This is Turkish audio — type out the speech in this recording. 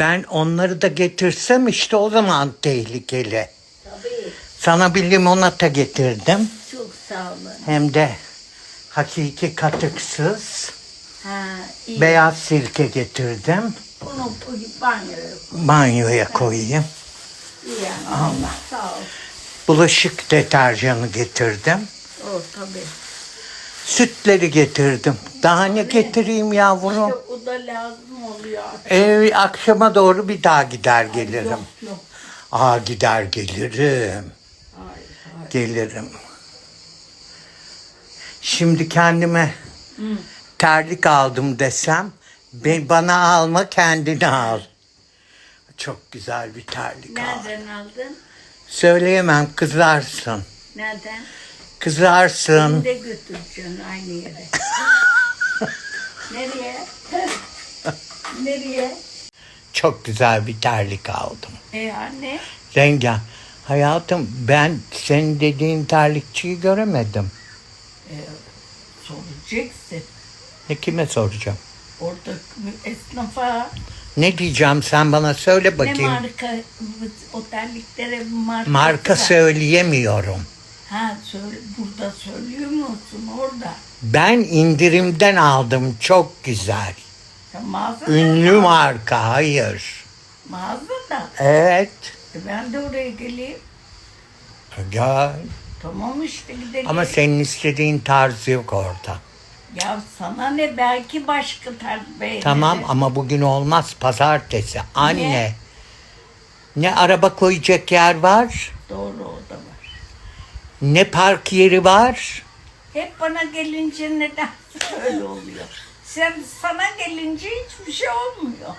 Ben onları da getirsem işte o zaman tehlikeli. Tabii. Sana bir limonata getirdim. Çok sağ olun. Hem de hakiki katıksız. Ha, iyi. Beyaz sirke getirdim. Bunu bu banyoya koy. Banyoya koyayım. İyi yani. Allah. Sağ ol. Bulaşık deterjanı getirdim. O tabii. Sütleri getirdim. Daha ne getireyim yavrum? İşte lazım oluyor. Ee, akşama doğru bir daha gider gelirim. Yok yok. Aa gider gelirim. Ay, ay. Gelirim. Şimdi kendime Hı. terlik aldım desem ben bana alma kendini al. Çok güzel bir terlik al. Nereden aldın? Söyleyemem kızarsın. Nereden? Kızarsın. Beni de götüreceksin aynı yere. Nereye? Nereye? Çok güzel bir terlik aldım. E anne? Rengen. Hayatım ben senin dediğin terlikçiyi göremedim. E, soracaksın. Ne kime soracağım? Orada esnafa Ne diyeceğim sen bana söyle ne bakayım. marka o terliklere marka Marka söyleyemiyorum. Ha söyle, burada söylüyor musun orada? Ben indirimden aldım çok güzel. Ya mağazada. Ünlü marka hayır. Mağazada. Evet. E ben de oraya geleyim. Ya, Tamam işte gidelim. ama senin istediğin tarz yok orada. Ya sana ne belki başka tarz beğenir. Tamam ama bugün olmaz pazartesi. Anne. Niye? Ne araba koyacak yer var, Doğru o da var. ne park yeri var. Hep bana gelince neden öyle oluyor? Sen sana gelince hiçbir şey olmuyor.